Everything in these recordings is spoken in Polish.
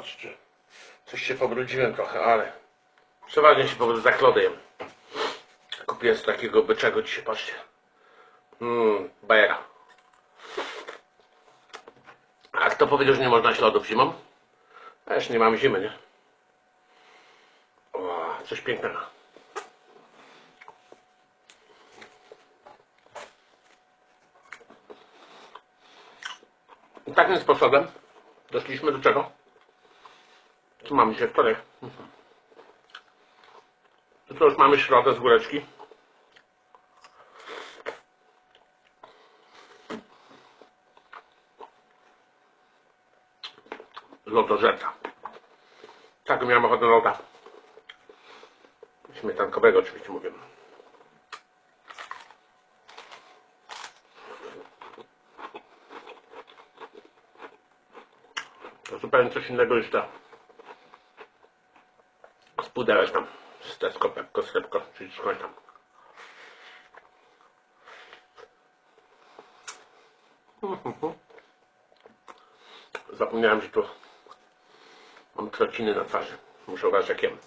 zobaczyć, czy coś się pobrudziłem trochę, ale przeważnie się po prostu za klodem. Kupiłem z takiego byczego dzisiaj, patrzcie. Mmm, bajera. A kto powiedział, że nie można śladów zimą? Też nie mamy zimy, nie? O, coś pięknego. I takim sposobem doszliśmy do czego? Tu mamy dzisiaj wtorek. Jutro już mamy środę z góreczki. Lodożerca. Tak miałem ochotę loda. Śmietankowego oczywiście mówię. To zupełnie coś innego niż z pudełek tam. Z Tesco, Pepko, Sklepko, czy skądś tam. Zapomniałem, że tu mam trociny na twarzy. Muszę uważać jak jem.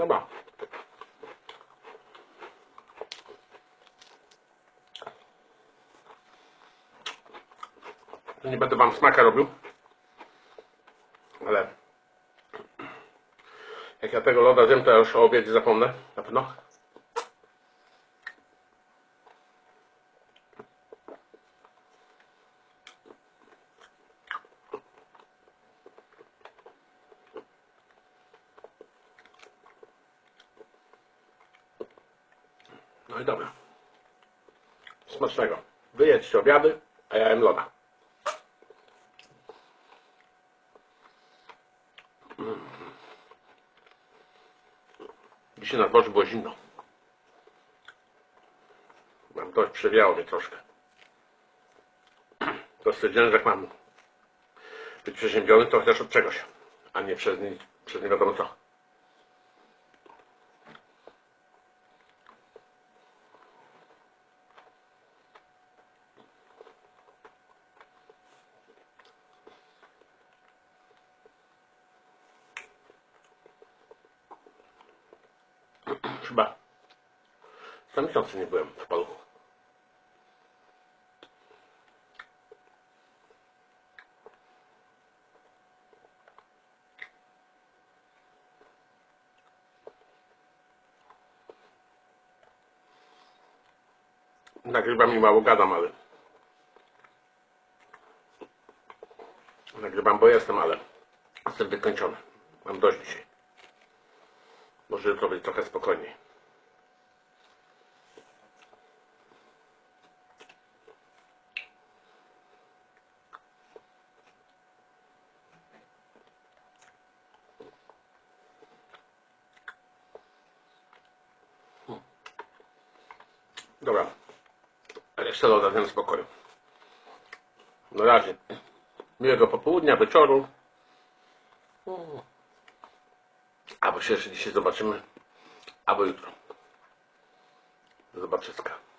Dobra. Nie będę wam smaka robił. Ale jak ja tego loda zjem, to już o obiedzie zapomnę. Na pewno. No i dobra. Smacznego. Wyjedźcie obiady, a ja jem loda. Dzisiaj na dworze było zimno. Mam dość przewiało mnie troszkę. To stwierdziłem, że jak mam być przeziębiony, to chociaż od czegoś, a nie przez nie, przez nie wiadomo co. Chyba. Za miesiące nie byłem w paluchu. Nagrywam i mało gadam, ale nagrywam, bo jestem, ale jestem wykończony. Mam dość dzisiaj. Może jutro będzie trochę spokojniej. Dobra. Resztę loda w spokoju. Na razie. Miłego popołudnia, wieczoru. Albo się jeszcze dzisiaj zobaczymy, albo jutro. Do zobaczyska.